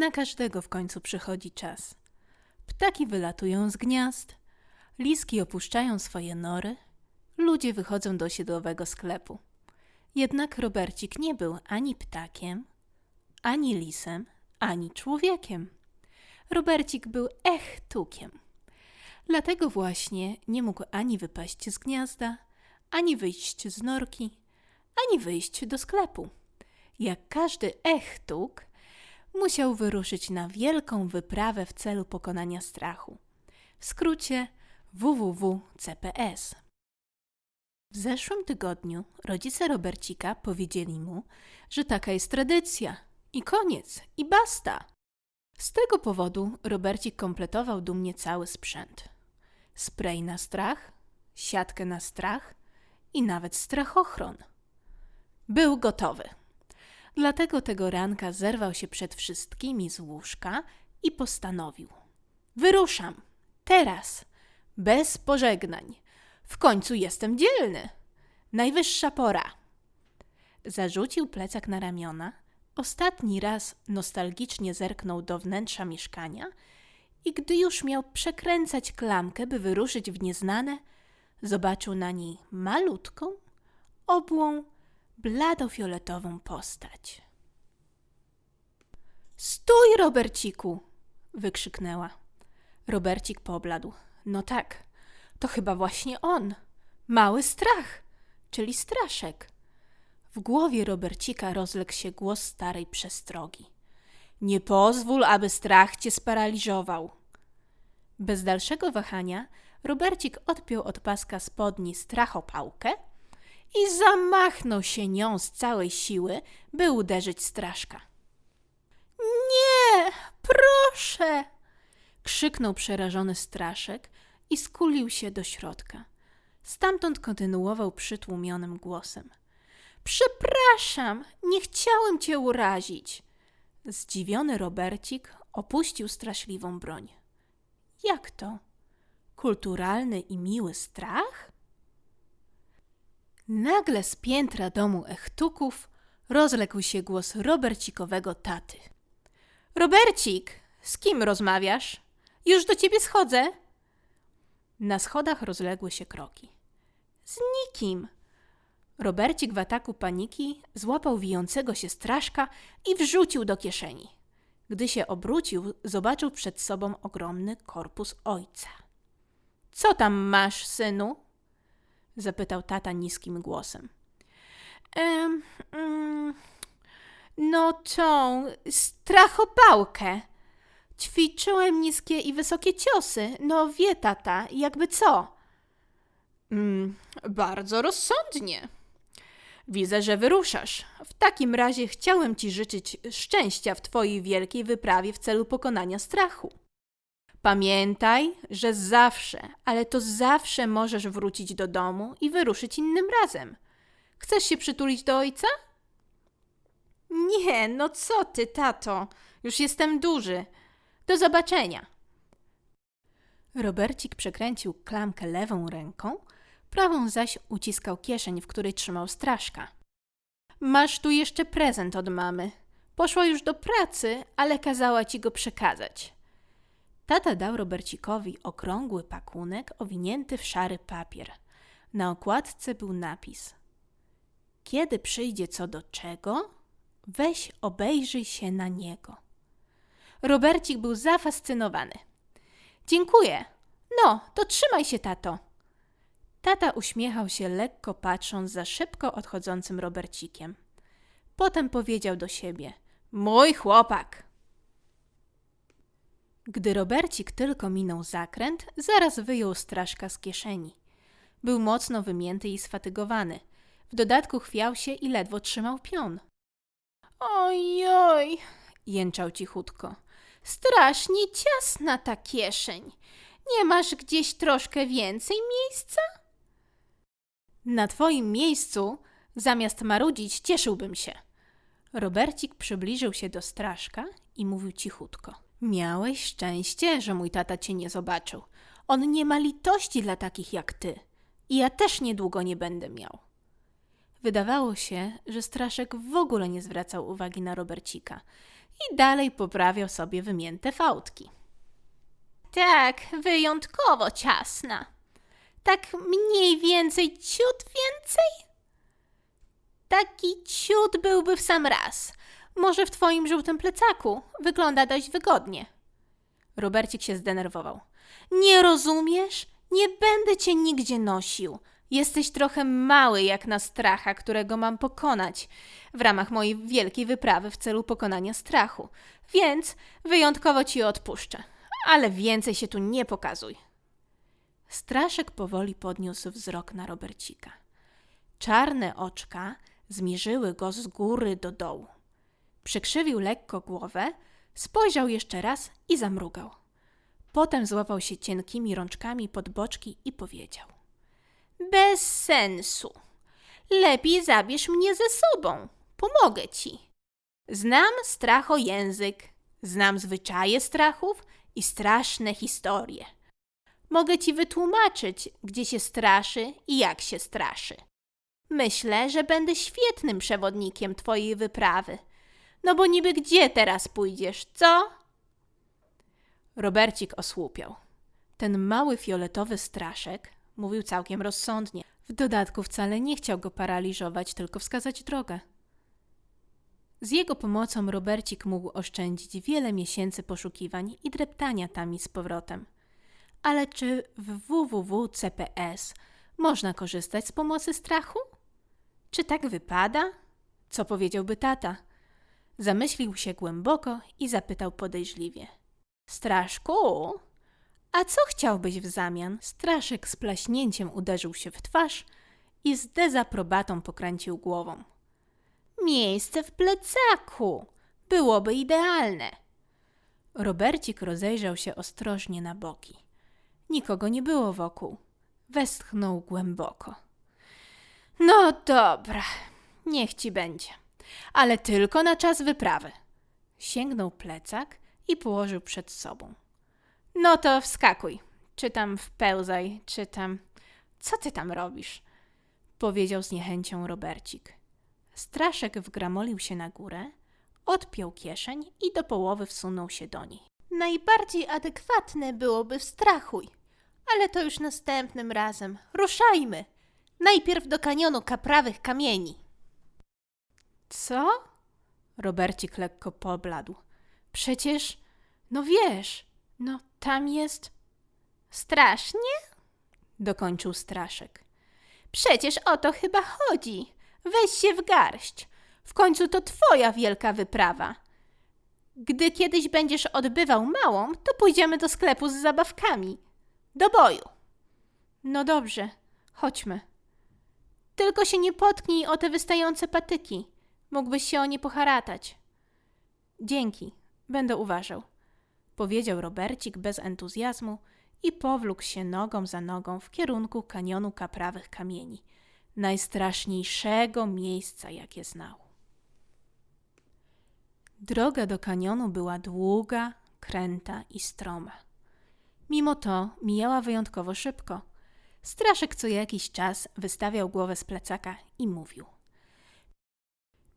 Na każdego w końcu przychodzi czas. Ptaki wylatują z gniazd, liski opuszczają swoje nory, ludzie wychodzą do osiedlowego sklepu. Jednak Robercik nie był ani ptakiem, ani lisem, ani człowiekiem. Robercik był echtukiem. Dlatego właśnie nie mógł ani wypaść z gniazda, ani wyjść z norki, ani wyjść do sklepu. Jak każdy echtuk, musiał wyruszyć na wielką wyprawę w celu pokonania strachu. W skrócie www.cps. W zeszłym tygodniu rodzice Robercika powiedzieli mu, że taka jest tradycja i koniec, i basta. Z tego powodu Robercik kompletował dumnie cały sprzęt. Spray na strach, siatkę na strach i nawet strachochron. Był gotowy. Dlatego tego ranka zerwał się przed wszystkimi z łóżka i postanowił: Wyruszam, teraz, bez pożegnań. W końcu jestem dzielny. Najwyższa pora. Zarzucił plecak na ramiona, ostatni raz nostalgicznie zerknął do wnętrza mieszkania i gdy już miał przekręcać klamkę, by wyruszyć w nieznane, zobaczył na niej malutką, obłą, bladofioletową postać. Stój, Roberciku! wykrzyknęła. Robercik pobladł. No tak, to chyba właśnie on. Mały strach, czyli straszek. W głowie Robercika rozległ się głos starej przestrogi. Nie pozwól, aby strach cię sparaliżował. Bez dalszego wahania Robercik odpiął od paska spodni strachopałkę i zamachnął się nią z całej siły, by uderzyć straszka. Nie, proszę! krzyknął przerażony straszek i skulił się do środka. Stamtąd kontynuował przytłumionym głosem. Przepraszam, nie chciałem cię urazić. Zdziwiony Robercik opuścił straszliwą broń. Jak to? Kulturalny i miły strach? Nagle z piętra domu Echtuków rozległ się głos Robercikowego taty. Robercik, z kim rozmawiasz? Już do ciebie schodzę. Na schodach rozległy się kroki. Z nikim. Robercik w ataku paniki złapał wijącego się straszka i wrzucił do kieszeni. Gdy się obrócił, zobaczył przed sobą ogromny korpus ojca. Co tam masz, synu? Zapytał tata niskim głosem. Ehm, mm, no tą strachopałkę. Ćwiczyłem niskie i wysokie ciosy. No wie tata, jakby co? Mm, bardzo rozsądnie. Widzę, że wyruszasz. W takim razie chciałem ci życzyć szczęścia w twojej wielkiej wyprawie w celu pokonania strachu. Pamiętaj, że zawsze, ale to zawsze możesz wrócić do domu i wyruszyć innym razem. Chcesz się przytulić do ojca? Nie, no co ty, tato? Już jestem duży. Do zobaczenia. Robercik przekręcił klamkę lewą ręką, prawą zaś uciskał kieszeń, w której trzymał straszka. Masz tu jeszcze prezent od mamy. Poszła już do pracy, ale kazała ci go przekazać. Tata dał Robercikowi okrągły pakunek owinięty w szary papier. Na okładce był napis: Kiedy przyjdzie co do czego, weź obejrzyj się na niego. Robercik był zafascynowany. Dziękuję. No, to trzymaj się, tato. Tata uśmiechał się lekko, patrząc za szybko odchodzącym Robercikiem. Potem powiedział do siebie: Mój chłopak. Gdy Robercik tylko minął zakręt, zaraz wyjął straszka z kieszeni. Był mocno wymięty i sfatygowany. W dodatku chwiał się i ledwo trzymał pion. Ojoj, jęczał cichutko. Strasznie ciasna ta kieszeń. Nie masz gdzieś troszkę więcej miejsca? Na twoim miejscu, zamiast marudzić, cieszyłbym się. Robercik przybliżył się do straszka i mówił cichutko. Miałeś szczęście, że mój tata cię nie zobaczył. On nie ma litości dla takich jak ty. I ja też niedługo nie będę miał. Wydawało się, że Straszek w ogóle nie zwracał uwagi na Robercika. i dalej poprawiał sobie wymięte fałdki. Tak, wyjątkowo ciasna. Tak mniej więcej ciut więcej? Taki ciut byłby w sam raz. Może w twoim żółtym plecaku. Wygląda dość wygodnie. Robercik się zdenerwował. Nie rozumiesz? Nie będę cię nigdzie nosił. Jesteś trochę mały jak na stracha, którego mam pokonać w ramach mojej wielkiej wyprawy w celu pokonania strachu. Więc wyjątkowo ci odpuszczę. Ale więcej się tu nie pokazuj. Straszek powoli podniósł wzrok na Robercika. Czarne oczka zmierzyły go z góry do dołu. Przykrzywił lekko głowę, spojrzał jeszcze raz i zamrugał. Potem złapał się cienkimi rączkami pod boczki i powiedział: Bez sensu. Lepiej zabierz mnie ze sobą. Pomogę ci. Znam stracho język, znam zwyczaje strachów i straszne historie. Mogę ci wytłumaczyć, gdzie się straszy i jak się straszy. Myślę, że będę świetnym przewodnikiem twojej wyprawy. No bo niby gdzie teraz pójdziesz, co? Robercik osłupiał. Ten mały fioletowy straszek mówił całkiem rozsądnie. W dodatku wcale nie chciał go paraliżować, tylko wskazać drogę. Z jego pomocą Robercik mógł oszczędzić wiele miesięcy poszukiwań i dreptania tam i z powrotem. Ale czy w www.cps można korzystać z pomocy strachu? Czy tak wypada? Co powiedziałby tata? Zamyślił się głęboko i zapytał podejrzliwie. Straszku, a co chciałbyś w zamian? Straszek z plaśnięciem uderzył się w twarz i z dezaprobatą pokręcił głową. Miejsce w plecaku byłoby idealne. Robercik rozejrzał się ostrożnie na boki. Nikogo nie było wokół. Westchnął głęboko. No dobra, niech ci będzie, ale tylko na czas wyprawy. Sięgnął plecak i położył przed sobą. No to wskakuj, czy tam wpełzaj, czy tam. Co ty tam robisz? powiedział z niechęcią Robercik. Straszek wgramolił się na górę, odpiął kieszeń i do połowy wsunął się do niej. Najbardziej adekwatne byłoby wstrachuj, ale to już następnym razem. Ruszajmy! Najpierw do kanionu kaprawych kamieni. Co? Robercik lekko pobladł. Przecież, no wiesz, no tam jest. Strasznie? Dokończył straszek. Przecież o to chyba chodzi. Weź się w garść. W końcu to twoja wielka wyprawa. Gdy kiedyś będziesz odbywał małą, to pójdziemy do sklepu z zabawkami. Do boju. No dobrze, chodźmy. Tylko się nie potknij o te wystające patyki. Mógłbyś się o nie poharatać. Dzięki, będę uważał, powiedział Robercik bez entuzjazmu i powlókł się nogą za nogą w kierunku kanionu kaprawych kamieni, najstraszniejszego miejsca, jakie znał. Droga do kanionu była długa, kręta i stroma. Mimo to mijała wyjątkowo szybko. Straszek co jakiś czas wystawiał głowę z plecaka i mówił: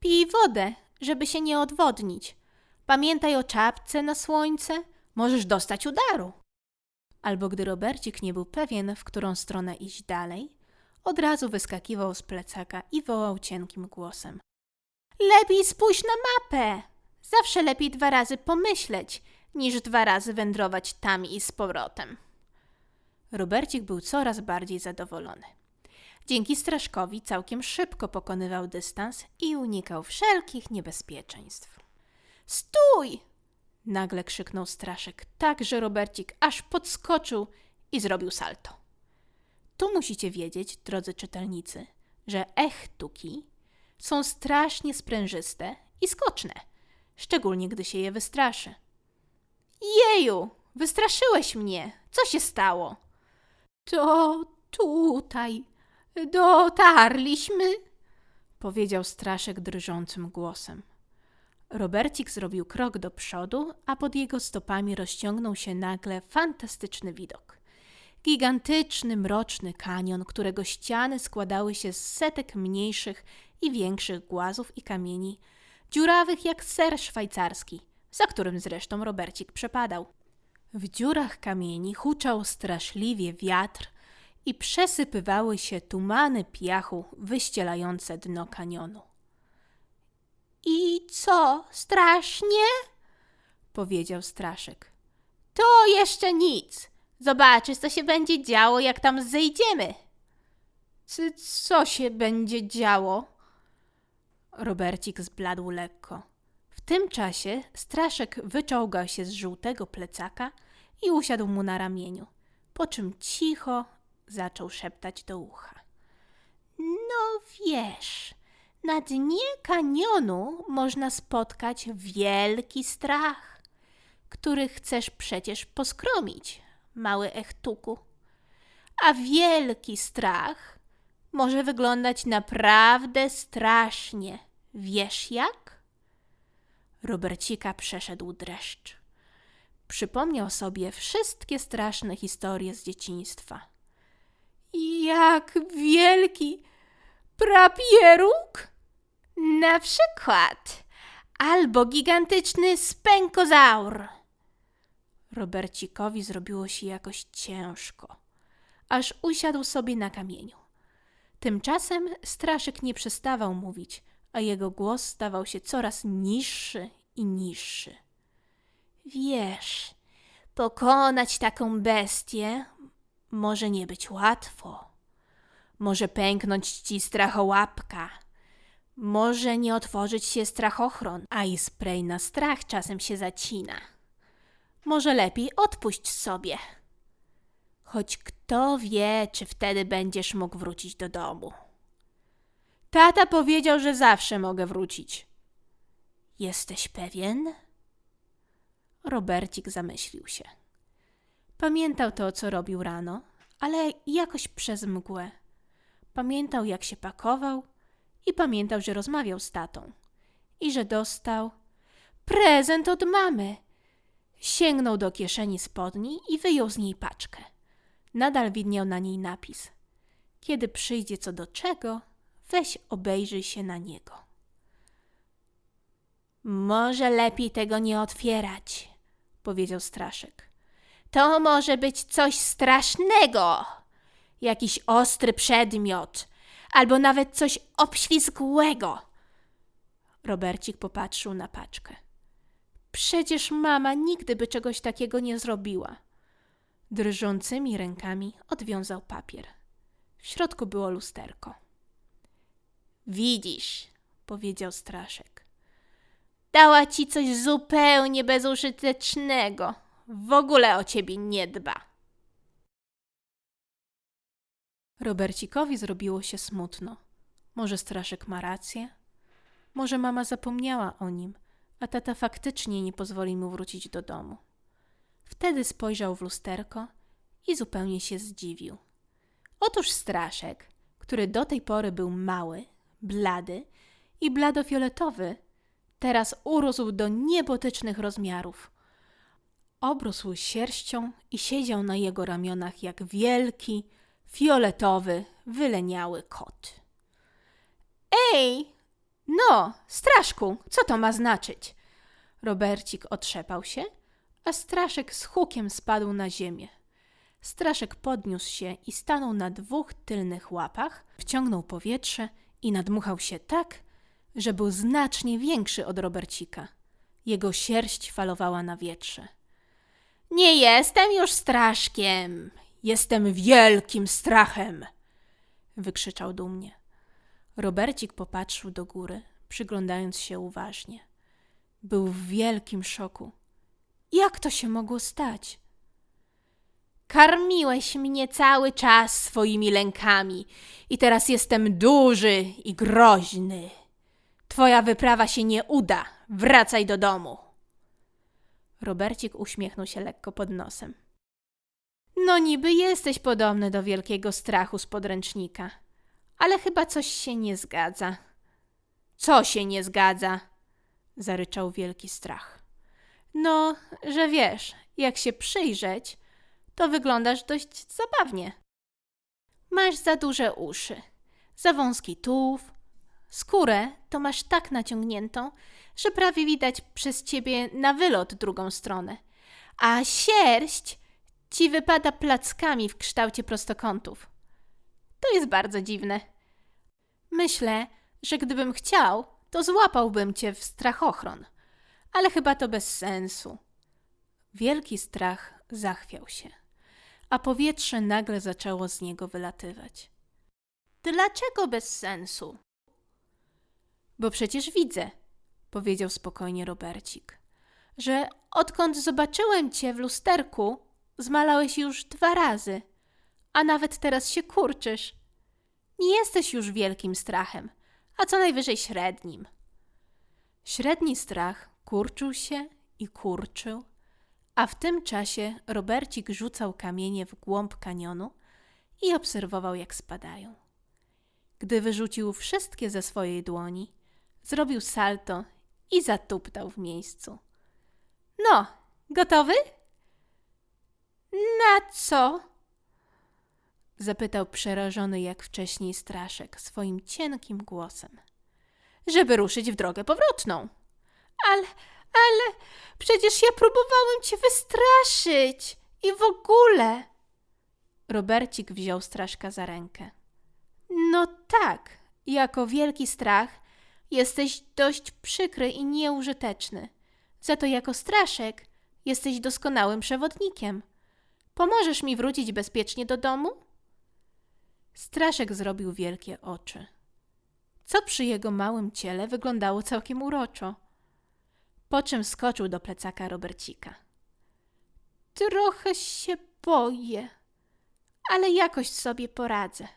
Pij wodę, żeby się nie odwodnić. Pamiętaj o czapce na słońce, możesz dostać udaru. Albo gdy Robercik nie był pewien, w którą stronę iść dalej, od razu wyskakiwał z plecaka i wołał cienkim głosem: Lepiej spójrz na mapę! Zawsze lepiej dwa razy pomyśleć, niż dwa razy wędrować tam i z powrotem. Robercik był coraz bardziej zadowolony. Dzięki Straszkowi całkiem szybko pokonywał dystans i unikał wszelkich niebezpieczeństw. Stój! Nagle krzyknął Straszek, tak że Robercik aż podskoczył i zrobił salto. Tu musicie wiedzieć, drodzy czytelnicy, że echtuki są strasznie sprężyste i skoczne, szczególnie gdy się je wystraszy. Jeju, wystraszyłeś mnie. Co się stało? To tutaj dotarliśmy, powiedział Straszek drżącym głosem. Robercik zrobił krok do przodu, a pod jego stopami rozciągnął się nagle fantastyczny widok. Gigantyczny, mroczny kanion, którego ściany składały się z setek mniejszych i większych głazów i kamieni, dziurawych jak ser szwajcarski – za którym zresztą Robercik przepadał. W dziurach kamieni huczał straszliwie wiatr i przesypywały się tumany piachu wyścielające dno kanionu. I co, strasznie? powiedział Straszek. To jeszcze nic. Zobaczysz, co się będzie działo, jak tam zejdziemy. C- co się będzie działo? Robercik zbladł lekko. W tym czasie Straszek wyczołgał się z żółtego plecaka i usiadł mu na ramieniu, po czym cicho zaczął szeptać do ucha. No wiesz, na dnie kanionu można spotkać wielki strach, który chcesz przecież poskromić, mały echtuku. A wielki strach może wyglądać naprawdę strasznie. Wiesz jak? Robercika przeszedł dreszcz. Przypomniał sobie wszystkie straszne historie z dzieciństwa. Jak wielki prapieruk? Na przykład. Albo gigantyczny spękozaur. Robercikowi zrobiło się jakoś ciężko, aż usiadł sobie na kamieniu. Tymczasem Straszyk nie przestawał mówić, a jego głos stawał się coraz niższy i niższy. Wiesz, pokonać taką bestię może nie być łatwo. Może pęknąć ci strachołapka. Może nie otworzyć się strachochron, a i spray na strach czasem się zacina. Może lepiej odpuść sobie. Choć kto wie, czy wtedy będziesz mógł wrócić do domu. Tata powiedział, że zawsze mogę wrócić. Jesteś pewien? Robercik zamyślił się. Pamiętał to, co robił rano, ale jakoś przez mgłę. Pamiętał, jak się pakował i pamiętał, że rozmawiał z tatą i że dostał prezent od mamy. Sięgnął do kieszeni spodni i wyjął z niej paczkę. Nadal widniał na niej napis. Kiedy przyjdzie co do czego, weź obejrzyj się na niego. Może lepiej tego nie otwierać, powiedział Straszek. To może być coś strasznego. Jakiś ostry przedmiot, albo nawet coś obślizgłego. Robercik popatrzył na paczkę. Przecież mama nigdy by czegoś takiego nie zrobiła. Drżącymi rękami odwiązał papier. W środku było lusterko. Widzisz, powiedział Straszek. Dała ci coś zupełnie bezużytecznego. W ogóle o ciebie nie dba. Robercikowi zrobiło się smutno. Może Straszek ma rację? Może mama zapomniała o nim, a tata faktycznie nie pozwoli mu wrócić do domu. Wtedy spojrzał w lusterko i zupełnie się zdziwił. Otóż Straszek, który do tej pory był mały, blady i bladofioletowy, teraz urósł do niebotycznych rozmiarów. Obrósł sierścią i siedział na jego ramionach jak wielki, fioletowy, wyleniały kot. Ej, no, Straszku, co to ma znaczyć? Robercik otrzepał się, a Straszek z hukiem spadł na ziemię. Straszek podniósł się i stanął na dwóch tylnych łapach, wciągnął powietrze i nadmuchał się tak, że był znacznie większy od Robercika. Jego sierść falowała na wietrze. Nie jestem już straszkiem, jestem wielkim strachem! wykrzyczał dumnie. Robercik popatrzył do góry, przyglądając się uważnie. Był w wielkim szoku. Jak to się mogło stać? Karmiłeś mnie cały czas swoimi lękami i teraz jestem duży i groźny. Twoja wyprawa się nie uda. Wracaj do domu. Robercik uśmiechnął się lekko pod nosem. No niby jesteś podobny do wielkiego strachu z podręcznika, ale chyba coś się nie zgadza. Co się nie zgadza? zaryczał wielki strach. No, że wiesz, jak się przyjrzeć, to wyglądasz dość zabawnie. Masz za duże uszy, za wąski tułów, Skórę to masz tak naciągniętą, że prawie widać przez ciebie na wylot drugą stronę. A sierść ci wypada plackami w kształcie prostokątów. To jest bardzo dziwne. Myślę, że gdybym chciał, to złapałbym cię w strachochron. Ale chyba to bez sensu. Wielki strach zachwiał się, a powietrze nagle zaczęło z niego wylatywać. Dlaczego bez sensu? Bo przecież widzę, powiedział spokojnie Robercik, że odkąd zobaczyłem cię w lusterku, zmalałeś już dwa razy, a nawet teraz się kurczysz. Nie jesteś już wielkim strachem, a co najwyżej średnim. Średni strach kurczył się i kurczył, a w tym czasie Robercik rzucał kamienie w głąb kanionu i obserwował, jak spadają. Gdy wyrzucił wszystkie ze swojej dłoni, zrobił salto i zatuptał w miejscu. No, gotowy? Na co? Zapytał przerażony jak wcześniej straszek swoim cienkim głosem. Żeby ruszyć w drogę powrotną. Ale, ale, przecież ja próbowałem cię wystraszyć i w ogóle. Robercik wziął straszka za rękę. No tak, jako wielki strach jesteś dość przykry i nieużyteczny. Za to jako straszek jesteś doskonałym przewodnikiem. Pomożesz mi wrócić bezpiecznie do domu? Straszek zrobił wielkie oczy, co przy jego małym ciele wyglądało całkiem uroczo. Po czym skoczył do plecaka Robercika. Trochę się boję, ale jakoś sobie poradzę.